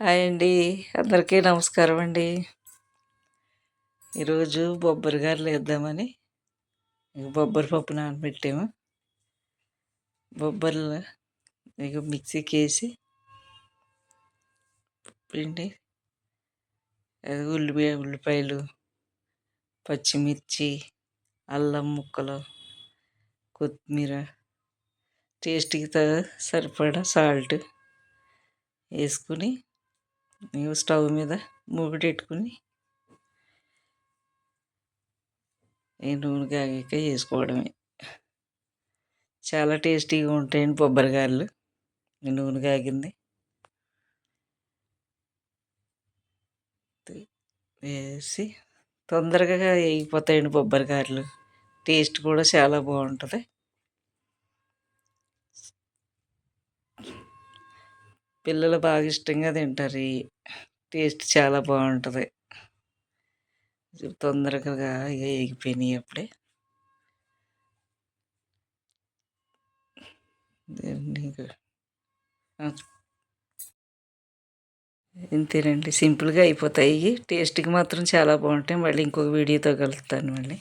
Hi అండి. అందరికీ నమస్కారం అండి. ఈరోజు బొబ్బరి గారెలు వేద్దామని బొబ్బరి పప్పు నానబెట్టాము. బొబ్బర్లు ఇక మిక్సీకి వేసి పిండి ఉల్లిపాయ ఉల్లిపాయలు పచ్చిమిర్చి అల్లం ముక్కలు కొత్తిమీర టేస్ట్కి సరిపడా సాల్ట్ వేసుకుని స్టవ్ మీద మూగిడెట్టుకుని ఈ నూనె కాగాక వేసుకోవడమే చాలా టేస్టీగా ఉంటాయండి బొబ్బరిగాయలు నూనె కాగింది. వేసి తొందరగా వేగిపోతాయండి బొబ్బరిగాయలు టేస్ట్ కూడా చాలా బాగుంటుంది. పిల్లలు బాగా ఇష్టంగా తింటారు. ఇవి టేస్ట్ చాలా బాగుంటుంది. తొందరగా వేగిపోయినాయి అప్పుడే. ఇంతేనండి. సింపుల్గా అయిపోతాయి. టేస్ట్కి మాత్రం చాలా బాగుంటాయి. మళ్ళీ ఇంకొక వీడియోతో కలుస్తాను మళ్ళీ.